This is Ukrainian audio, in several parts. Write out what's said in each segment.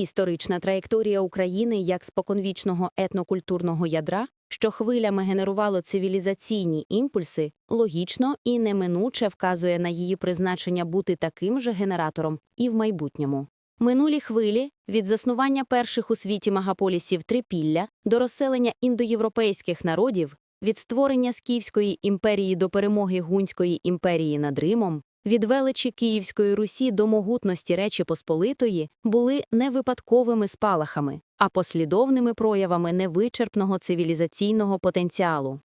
Історична траєкторія України як споконвічного етнокультурного ядра, що хвилями генерувало цивілізаційні імпульси, логічно і неминуче вказує на її призначення бути таким же генератором і в майбутньому. Минулі хвилі від заснування перших у світі мегаполісів Трипілля до розселення індоєвропейських народів, від створення Скіфської імперії до перемоги Гунської імперії над Римом, від величі Київської Русі до могутності Речі Посполитої були не випадковими спалахами, а послідовними проявами невичерпного цивілізаційного потенціалу.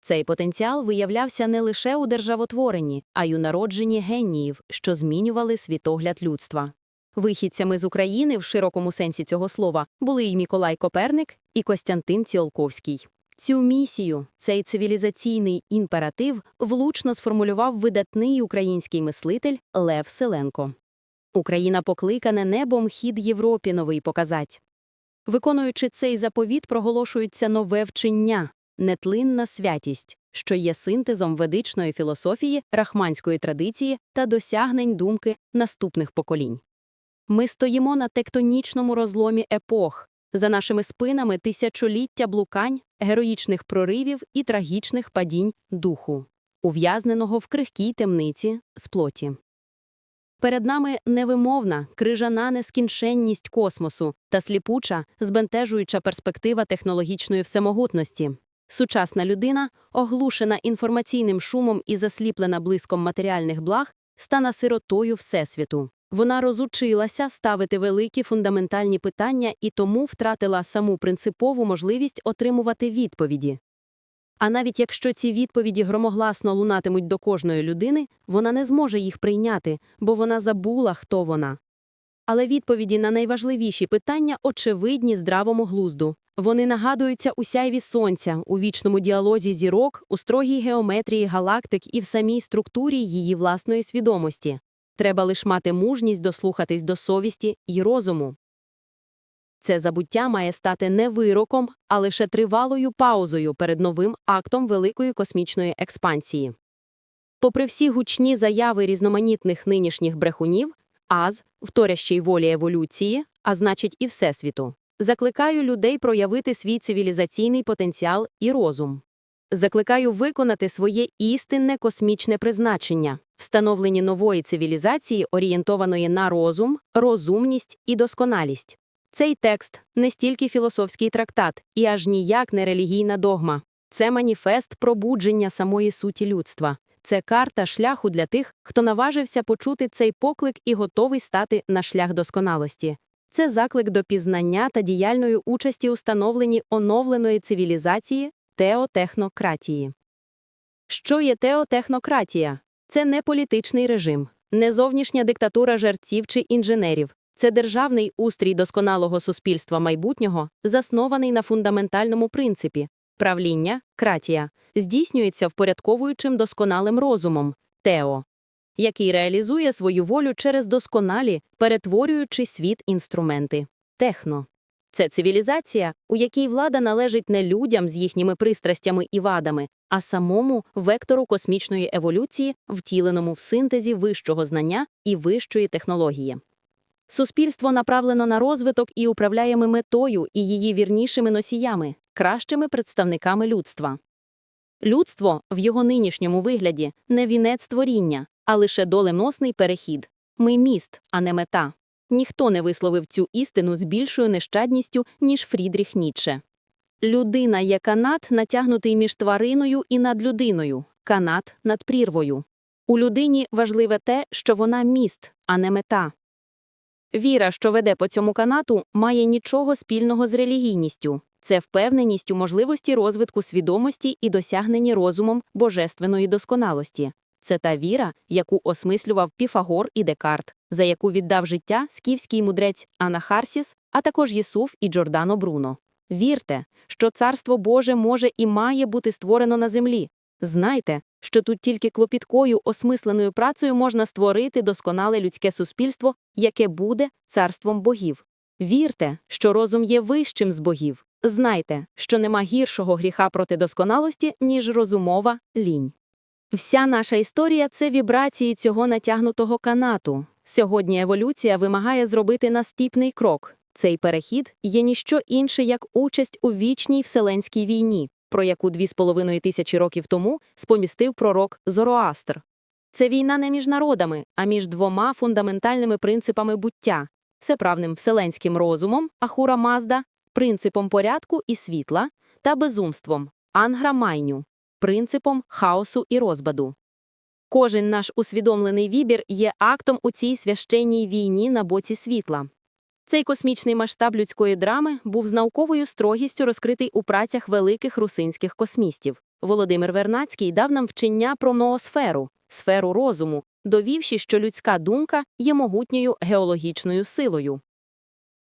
Цей потенціал виявлявся не лише у державотворенні, а й у народженні геніїв, що змінювали світогляд людства. Вихідцями з України в широкому сенсі цього слова були і Миколай Коперник, і Костянтин Ціолковський. Цю місію, цей цивілізаційний імператив влучно сформулював видатний український мислитель Лев Селенко. Україна покликане небом хід Європі новий показать. Виконуючи цей заповіт, проголошується нове вчення, нетлинна святість, що є синтезом ведичної філософії, рахманської традиції та досягнень думки наступних поколінь. Ми стоїмо на тектонічному розломі епох, за нашими спинами тисячоліття блукань, героїчних проривів і трагічних падінь духу, ув'язненого в крихкій темниці з плоті. Перед нами невимовна, крижана нескінченність космосу та сліпуча, збентежуюча перспектива технологічної всемогутності. Сучасна людина, оглушена інформаційним шумом і засліплена блиском матеріальних благ, стане сиротою Всесвіту. Вона розучилася ставити великі фундаментальні питання і тому втратила саму принципову можливість отримувати відповіді. А навіть якщо ці відповіді громогласно лунатимуть до кожної людини, вона не зможе їх прийняти, бо вона забула, хто вона. Але відповіді на найважливіші питання очевидні здравому глузду. Вони нагадуються у сяйві сонця, у вічному діалозі зірок, у строгій геометрії галактик і в самій структурі її власної свідомості. Треба лиш мати мужність дослухатись до совісті й розуму. Це забуття має стати не вироком, а лише тривалою паузою перед новим актом великої космічної експансії. Попри всі гучні заяви різноманітних нинішніх брехунів, аз, вторящий волі еволюції, а значить і Всесвіту, закликаю людей проявити свій цивілізаційний потенціал і розум. Закликаю виконати своє істинне космічне призначення, встановлені нової цивілізації, орієнтованої на розум, розумність і досконалість. Цей текст не стільки філософський трактат і аж ніяк не релігійна догма. Це маніфест пробудження самої суті людства. Це карта шляху для тих, хто наважився почути цей поклик і готовий стати на шлях досконалості. Це заклик до пізнання та діяльної участі у становленні оновленої цивілізації теотехнократії. Що є теотехнократія? Це не політичний режим, не зовнішня диктатура жерців чи інженерів. Це державний устрій досконалого суспільства майбутнього, заснований на фундаментальному принципі правління, кратія, здійснюється впорядковуючим досконалим розумом тео, який реалізує свою волю через досконалі, перетворюючи світ інструменти техно. Це цивілізація, у якій влада належить не людям з їхніми пристрастями і вадами, а самому вектору космічної еволюції, втіленому в синтезі вищого знання і вищої технології. Суспільство направлено на розвиток і управляємо метою і її вірнішими носіями, кращими представниками людства. Людство в його нинішньому вигляді не вінець творіння, а лише доленосний перехід. Ми міст, а не мета. Ніхто не висловив цю істину з більшою нещадністю, ніж Фрідріх Ніцше. Людина є канат, натягнутий між твариною і над людиною, канат над прірвою. У людині важливе те, що вона міст, а не мета. Віра, що веде по цьому канату, має нічого спільного з релігійністю. Це впевненість у можливості розвитку свідомості і досягненні розумом божественної досконалості. Це та віра, яку осмислював Піфагор і Декарт, за яку віддав життя скіфський мудрець Анахарсіс, а також Єсуф і Джордано Бруно. Вірте, що Царство Боже може і має бути створено на землі. Знайте, що тут тільки клопіткою осмисленою працею можна створити досконале людське суспільство, яке буде царством богів. Вірте, що розум є вищим з богів. Знайте, що нема гіршого гріха проти досконалості, ніж розумова лінь. Вся наша історія це вібрації цього натягнутого канату. Сьогодні еволюція вимагає зробити наступний крок Цей перехід є ніщо інше, як участь у вічній вселенській війні, про яку дві з половиною тисячі років тому спомістив пророк Зороастр. Це війна не між народами, а між двома фундаментальними принципами буття – всеправним вселенським розумом, Ахура Мазда, принципом порядку і світла, та безумством, Ангра Майню, принципом хаосу і розбаду. Кожен наш усвідомлений вибір є актом у цій священній війні на боці світла. Цей космічний масштаб людської драми був з науковою строгістю розкритий у працях великих русинських космістів. Володимир Вернацький дав нам вчення про ноосферу, сферу розуму, довівши, що людська думка є могутньою геологічною силою.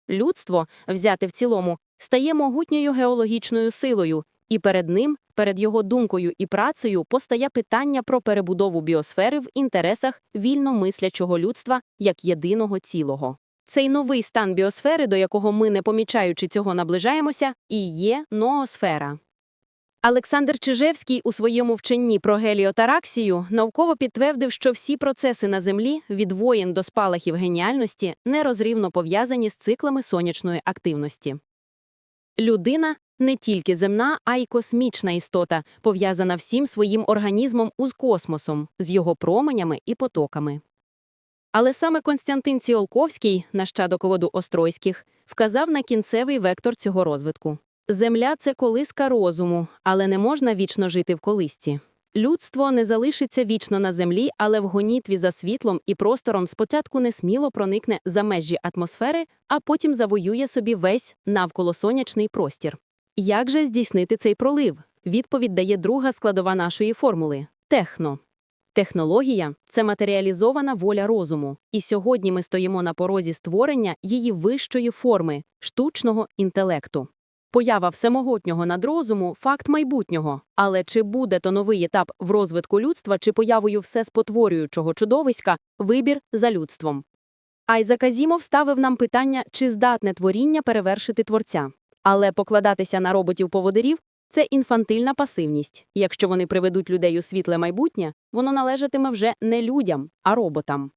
Людство, взяте в цілому, стає могутньою геологічною силою, і перед ним, перед його думкою і працею, постає питання про перебудову біосфери в інтересах вільно мислячого людства як єдиного цілого. Цей новий стан біосфери, до якого ми, не помічаючи цього, наближаємося, і є ноосфера. Олександр Чижевський у своєму вченні про геліотараксію науково підтвердив, що всі процеси на Землі від воєн до спалахів геніальності нерозривно пов'язані з циклами сонячної активності. Людина не тільки земна, а й космічна істота, пов'язана всім своїм організмом з космосом, з його променями і потоками. Але саме Константин Ціолковський, нащадок воду Остройських, вказав на кінцевий вектор цього розвитку. Земля це колиска розуму, але не можна вічно жити в колисці. Людство не залишиться вічно на землі, але в гонітві за світлом і простором спочатку несміло проникне за межі атмосфери, а потім завоює собі весь навколосонячний простір. Як же здійснити цей пролив? Відповідь дає друга складова нашої формули техно. Технологія це матеріалізована воля розуму, і сьогодні ми стоїмо на порозі створення її вищої форми штучного інтелекту. Поява всемогутнього надрозуму факт майбутнього. Але чи буде то новий етап в розвитку людства, чи появою всеспотворюючого чудовиська вибір за людством? Айзек Азімов ставив нам питання, чи здатне творіння перевершити творця. Але покладатися на роботів-поводирів це інфантильна пасивність. Якщо вони приведуть людей у світле майбутнє, воно належатиме вже не людям, а роботам.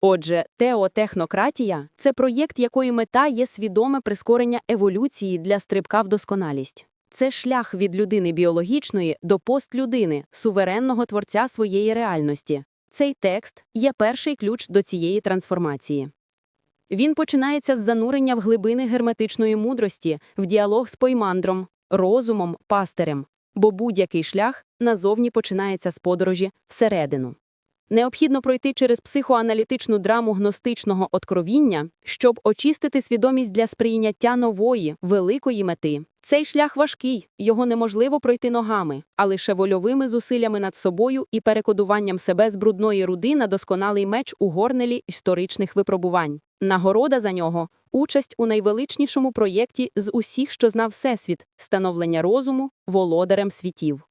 Отже, теотехнократія це проєкт, якої мета є свідоме прискорення еволюції для стрибка в досконалість. Це шлях від людини біологічної до постлюдини, суверенного творця своєї реальності. Цей текст є перший ключ до цієї трансформації. Він починається з занурення в глибини герметичної мудрості, в діалог з поймандром, розумом, пастирем, бо будь-який шлях назовні починається з подорожі всередину. Необхідно пройти через психоаналітичну драму гностичного откровіння, щоб очистити свідомість для сприйняття нової, великої мети. Цей шлях важкий, його неможливо пройти ногами, а лише вольовими зусиллями над собою і перекодуванням себе з брудної руди на досконалий меч у горнелі історичних випробувань. Нагорода за нього участь у найвеличнішому проєкті з усіх, що знав Всесвіт, становлення розуму володарем світів.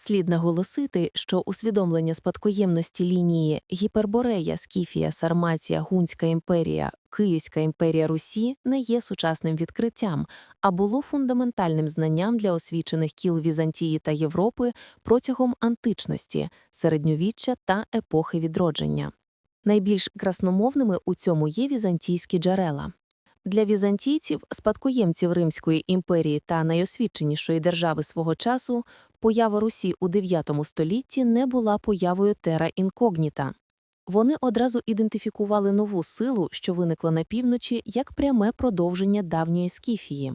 Слід наголосити, що усвідомлення спадкоємності лінії Гіперборея, Скіфія, Сармація, Гунська імперія, Київська імперія Русі не є сучасним відкриттям, а було фундаментальним знанням для освічених кіл Візантії та Європи протягом античності, середньовіччя та епохи відродження. Найбільш красномовними у цьому є візантійські джерела. Для візантійців, спадкоємців Римської імперії та найосвіченішої держави свого часу, поява Русі у IX столітті не була появою тера інкогніта. Вони одразу ідентифікували нову силу, що виникла на півночі, як пряме продовження давньої скіфії.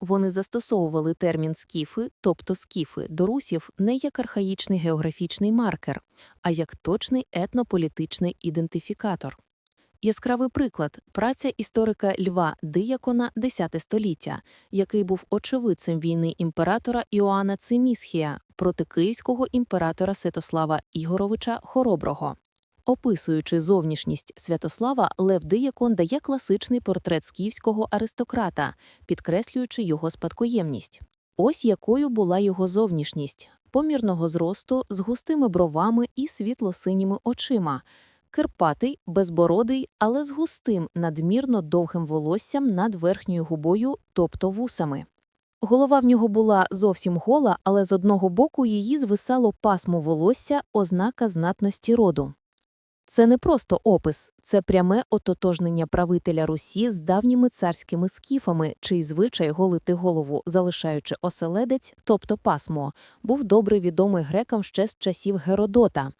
Вони застосовували термін скіфи, тобто скіфи, до русів не як архаїчний географічний маркер, а як точний етнополітичний ідентифікатор. Яскравий приклад праця історика Льва Диякона X століття, який був очевидцем війни імператора Іоанна Цимісхія проти київського імператора Святослава Ігоровича Хороброго. Описуючи зовнішність Святослава, Лев Диякон дає класичний портрет скіфського аристократа, підкреслюючи його спадкоємність. Ось якою була його зовнішність помірного зросту з густими бровами і світло-синіми очима, кирпатий, безбородий, але з густим, надмірно довгим волоссям над верхньою губою, тобто вусами. Голова в нього була зовсім гола, але з одного боку її звисало пасмо волосся, ознака знатності роду. Це не просто опис, це пряме ототожнення правителя Русі з давніми царськими скіфами, чий звичай голити голову, залишаючи оселедець, тобто пасмо, був добре відомий грекам ще з часів Геродота.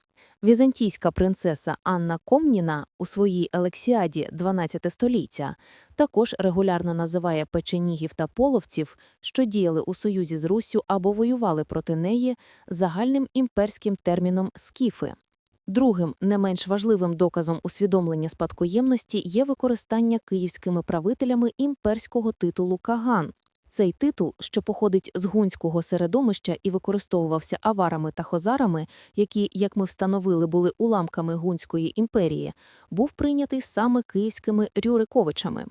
Візантійська принцеса Анна Комніна у своїй Елексіаді 12 століття також регулярно називає печенігів та половців, що діяли у союзі з Руссю або воювали проти неї, загальним імперським терміном скіфи. Другим, не менш важливим доказом усвідомлення спадкоємності є використання київськими правителями імперського титулу Каган. Цей титул, що походить з гунського середовища і використовувався аварами та хозарами, які, як ми встановили, були уламками гунської імперії, був прийнятий саме київськими рюриковичами.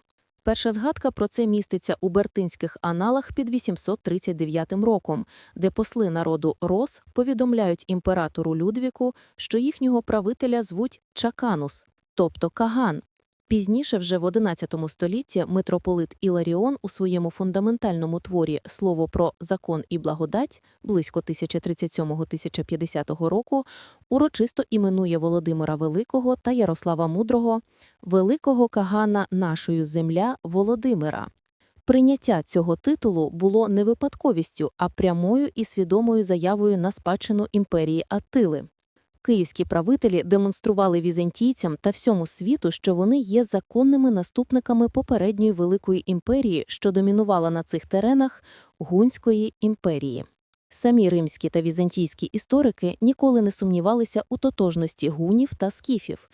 Перша згадка про це міститься у бертинських аналах під 839 роком, де посли народу Рос повідомляють імператору Людвіку, що їхнього правителя звуть Чаканус, тобто Каган. Пізніше, вже в XI столітті, митрополит Іларіон у своєму фундаментальному творі «Слово про закон і благодать» близько 1037-1050 року урочисто іменує Володимира Великого та Ярослава Мудрого «Великого Кагана нашою земля Володимира». Прийняття цього титулу було не випадковістю, а прямою і свідомою заявою на спадщину імперії Аттили. Київські правителі демонстрували візантійцям та всьому світу, що вони є законними наступниками попередньої великої імперії, що домінувала на цих теренах Гунської імперії. Самі римські та візантійські історики ніколи не сумнівалися у тотожності гунів та скіфів.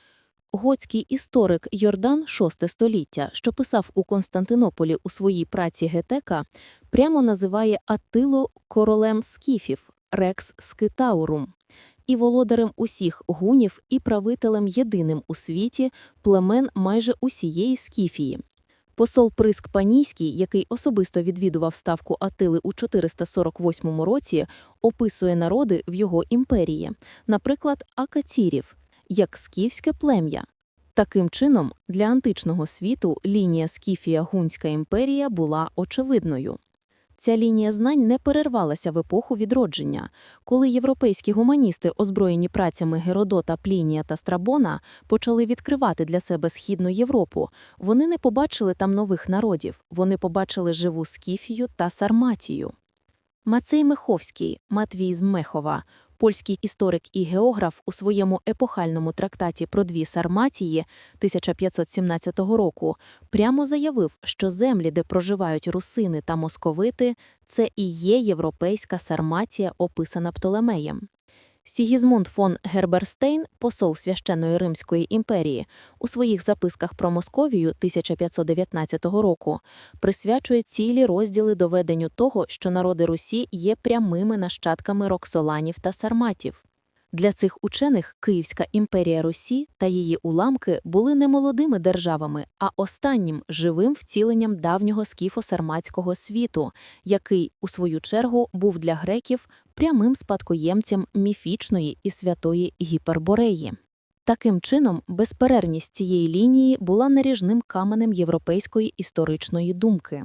Готський історик Йордан VI століття, що писав у Константинополі у своїй праці Гетека, прямо називає Аттилу королем скіфів Рекс Скитаурум і володарем усіх гунів і правителем єдиним у світі племен майже усієї Скіфії. Посол Приск Панійський, який особисто відвідував ставку Атили у 448 році, описує народи в його імперії, наприклад, акацірів, як скіфське плем'я. Таким чином, для античного світу лінія Скіфія-Гунська імперія була очевидною. Ця лінія знань не перервалася в епоху відродження. Коли європейські гуманісти, озброєні працями Геродота, Плінія та Страбона, почали відкривати для себе Східну Європу, вони не побачили там нових народів, вони побачили живу Скіфію та Сарматію. Мацей Меховський, Матвій з Мехова, польський історик і географ у своєму епохальному трактаті про дві Сарматії 1517 року прямо заявив, що землі, де проживають русини та московити, це і є європейська Сарматія, описана Птолемеєм. Сігізмунд фон Герберстейн, посол священної Римської імперії, у своїх записках про Московію 1519 року присвячує цілі розділи доведенню того, що народи Русі є прямими нащадками роксоланів та сарматів. Для цих учених Київська імперія Русі та її уламки були не молодими державами, а останнім живим втіленням давнього скіфо-сарматського світу, який, у свою чергу, був для греків прямим спадкоємцем міфічної і святої Гіпербореї. Таким чином, безперервність цієї лінії була наріжним каменем європейської історичної думки.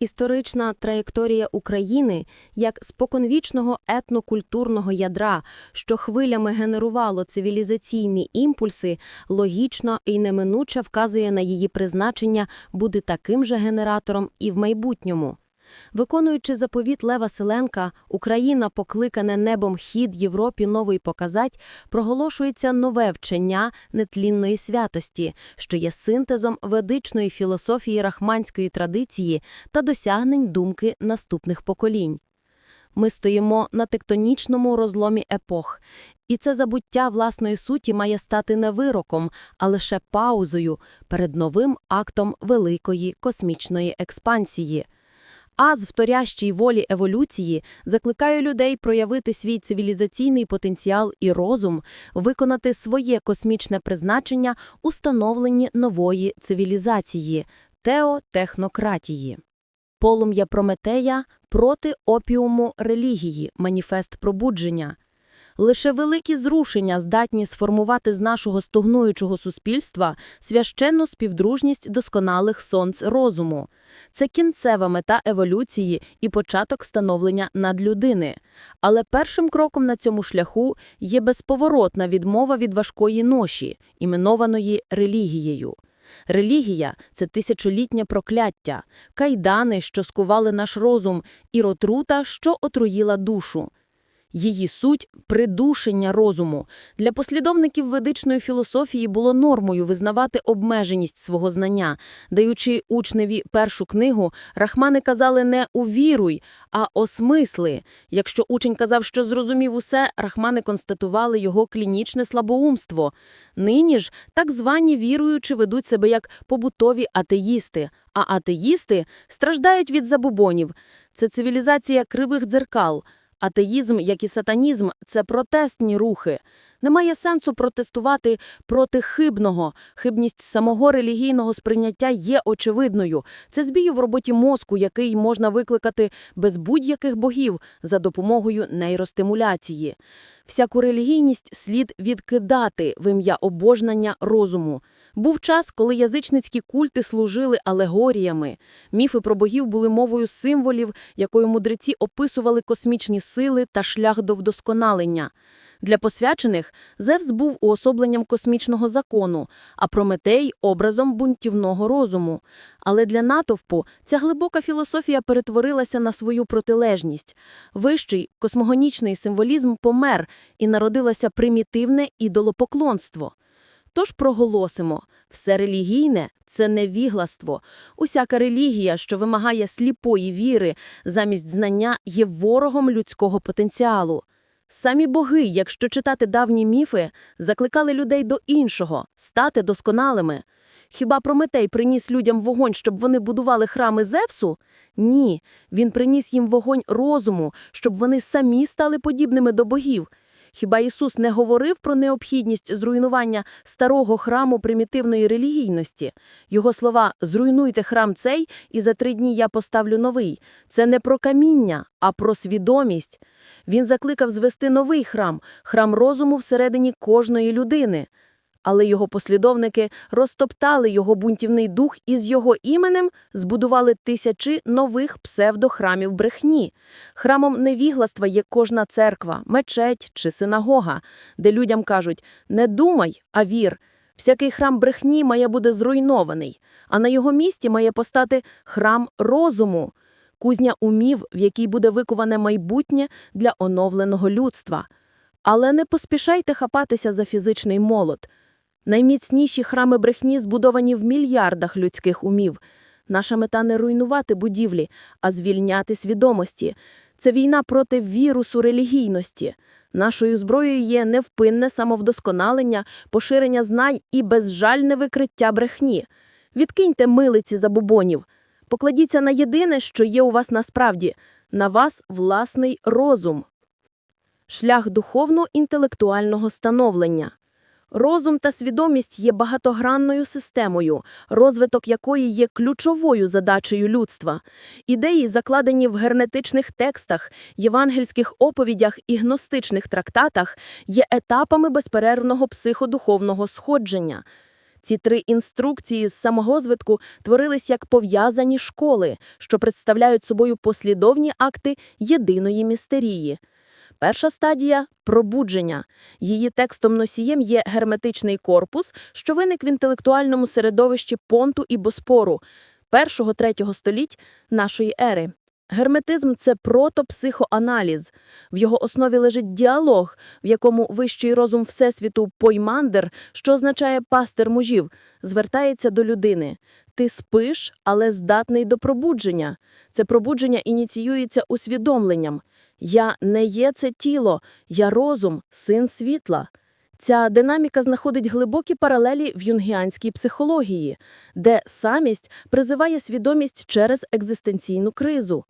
Історична траєкторія України як споконвічного етнокультурного ядра, що хвилями генерувало цивілізаційні імпульси, логічно і неминуче вказує на її призначення бути таким же генератором і в майбутньому. Виконуючи заповіт Лева Селенка, Україна, покликане небом хід Європі новий показать, проголошується нове вчення нетлінної святості, що є синтезом ведичної філософії рахманської традиції та досягнень думки наступних поколінь. Ми стоїмо на тектонічному розломі епох, і це забуття власної суті має стати не вироком, а лише паузою перед новим актом великої космічної експансії. Аз в торящій волі еволюції закликає людей проявити свій цивілізаційний потенціал і розум, виконати своє космічне призначення у становленні нової цивілізації теотехнократії. Полум'я Прометея проти опіуму релігії, маніфест пробудження. Лише великі зрушення здатні сформувати з нашого стогнуючого суспільства священну співдружність досконалих сонць розуму. Це кінцева мета еволюції і початок становлення надлюдини. Але першим кроком на цьому шляху є безповоротна відмова від важкої ноші, іменованої релігією. Релігія – це тисячолітнє прокляття, кайдани, що скували наш розум, і отрута, що отруїла душу. Її суть – придушення розуму. Для послідовників ведичної філософії було нормою визнавати обмеженість свого знання. Даючи учневі першу книгу, рахмани казали не «увіруй», а «осмисли». Якщо учень казав, що зрозумів усе, рахмани констатували його клінічне слабоумство. Нині ж так звані віруючі ведуть себе як побутові атеїсти, а атеїсти страждають від забубонів. Це цивілізація кривих дзеркал. Атеїзм, як і сатанізм, це протестні рухи. Немає сенсу протестувати проти хибного. Хибність самого релігійного сприйняття є очевидною. Це збій в роботі мозку, який можна викликати без будь-яких богів за допомогою нейростимуляції. Всяку релігійність слід відкидати в ім'я обожнання розуму. Був час, коли язичницькі культи служили алегоріями. Міфи про богів були мовою символів, якою мудреці описували космічні сили та шлях до вдосконалення. Для посвячених Зевс був уособленням космічного закону, а Прометей – образом бунтівного розуму. Але для натовпу ця глибока філософія перетворилася на свою протилежність. Вищий космогонічний символізм помер, і народилося примітивне ідолопоклонство. Тож проголосимо – все релігійне – це невігластво. Усяка релігія, що вимагає сліпої віри замість знання, є ворогом людського потенціалу. Самі боги, якщо читати давні міфи, закликали людей до іншого – стати досконалими. Хіба Прометей приніс людям вогонь, щоб вони будували храми Зевсу? Ні, він приніс їм вогонь розуму, щоб вони самі стали подібними до богів. Хіба Ісус не говорив про необхідність зруйнування старого храму примітивної релігійності? Його слова «зруйнуйте храм цей, і за три дні я поставлю новий» – це не про каміння, а про свідомість. Він закликав звести новий храм – храм розуму всередині кожної людини. Але його послідовники розтоптали його бунтівний дух і з його іменем збудували тисячі нових псевдохрамів брехні. Храмом невігластва є кожна церква, мечеть чи синагога, де людям кажуть «не думай, а вір». Всякий храм брехні має бути зруйнований, а на його місці має постати храм розуму, кузня умів, в якій буде викуване майбутнє для оновленого людства. Але не поспішайте хапатися за фізичний молот. Найміцніші храми брехні збудовані в мільярдах людських умів. Наша мета не руйнувати будівлі, а звільняти свідомості. Це війна проти вірусу релігійності. Нашою зброєю є невпинне самовдосконалення, поширення знань і безжальне викриття брехні. Відкиньте милиці забобонів. Покладіться на єдине, що є у вас насправді – на вас власний розум. Шлях духовно-інтелектуального становлення. Розум та свідомість є багатогранною системою, розвиток якої є ключовою задачею людства. Ідеї, закладені в гернетичних текстах, євангельських оповідях і гностичних трактатах, є етапами безперервного психодуховного сходження. Ці три інструкції з саморозвитку творились як пов'язані школи, що представляють собою послідовні акти єдиної містерії. Перша стадія – пробудження. Її текстом-носієм є герметичний корпус, що виник в інтелектуальному середовищі Понту і Боспору, першого-третього століть нашої ери. Герметизм – це протопсихоаналіз. В його основі лежить діалог, в якому вищий розум Всесвіту Поймандер, що означає пастир мужів, звертається до людини. Ти спиш, але здатний до пробудження. Це пробудження ініціюється усвідомленням. Я не є це тіло, я розум, син світла. Ця динаміка знаходить глибокі паралелі в юнгіанській психології, де самість призиває свідомість через екзистенційну кризу.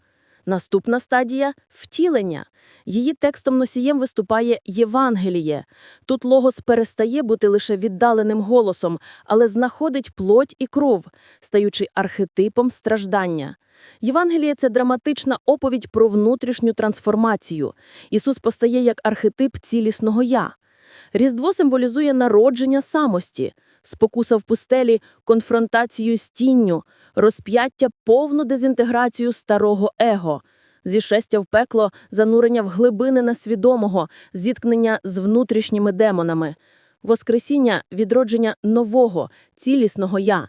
Наступна стадія – втілення. Її текстом-носієм виступає Євангеліє. Тут логос перестає бути лише віддаленим голосом, але знаходить плоть і кров, стаючи архетипом страждання. Євангеліє – це драматична оповідь про внутрішню трансформацію. Ісус постає як архетип цілісного «я». Різдво символізує народження самості, спокуса в пустелі – конфронтацію з тінню, розп'яття – повну дезінтеграцію старого его, зішестя в пекло – занурення в глибини несвідомого, зіткнення з внутрішніми демонами, воскресіння – відродження нового, цілісного «я».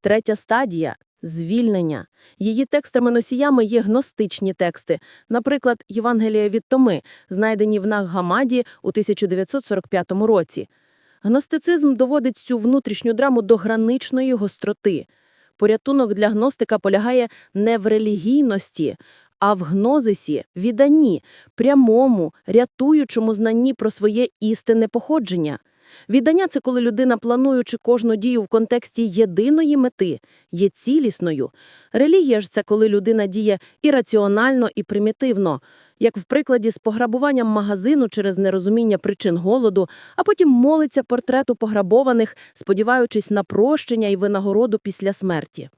Третя стадія – звільнення. Її текстами-носіями є гностичні тексти, наприклад, Євангелія від Томи, знайдені в Наг-Гамаді у 1945 році. Гностицизм доводить цю внутрішню драму до граничної гостроти. Порятунок для гностика полягає не в релігійності, а в гнозисі, відданні, прямому, рятуючому знанні про своє істинне походження. Віддання – це коли людина, плануючи кожну дію в контексті єдиної мети, є цілісною. Релігія ж – це коли людина діє ірраціонально і примітивно, як в прикладі з пограбуванням магазину через нерозуміння причин голоду, а потім молиться портрету пограбованих, сподіваючись на прощення і винагороду після смерті.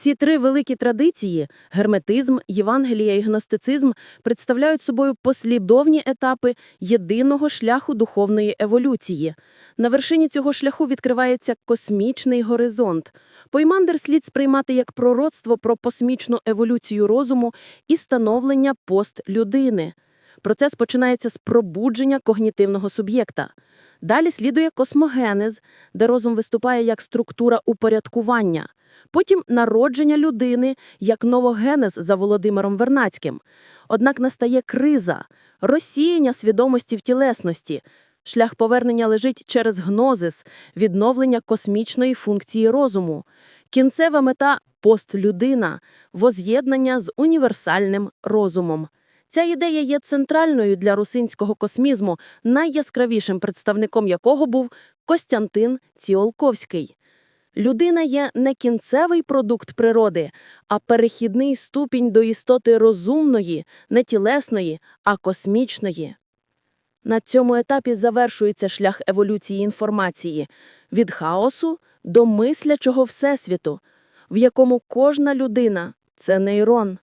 Ці три великі традиції – герметизм, Євангелія і гностицизм – представляють собою послідовні етапи єдиного шляху духовної еволюції. На вершині цього шляху відкривається космічний горизонт. Поймандер слід сприймати як пророцтво про космічну еволюцію розуму і становлення постлюдини. Процес починається з пробудження когнітивного суб'єкта. Далі слідує космогенез, де розум виступає як структура упорядкування. Потім народження людини як новогенез за Володимиром Вернацьким. Однак настає криза, розсіяння свідомості в тілесності. Шлях повернення лежить через гнозис, відновлення космічної функції розуму. Кінцева мета – постлюдина, воз'єднання з універсальним розумом. Ця ідея є центральною для русинського космізму, найяскравішим представником якого був Костянтин Ціолковський. Людина є не кінцевий продукт природи, а перехідний ступінь до істоти розумної, не тілесної, а космічної. На цьому етапі завершується шлях еволюції інформації від хаосу до мислячого всесвіту, в якому кожна людина – це нейрон.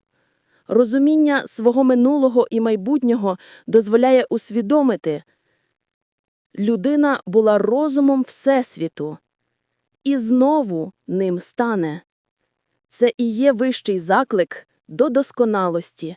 Розуміння свого минулого і майбутнього дозволяє усвідомити – людина була розумом всесвіту і знову ним стане. Це і є вищий заклик до досконалості,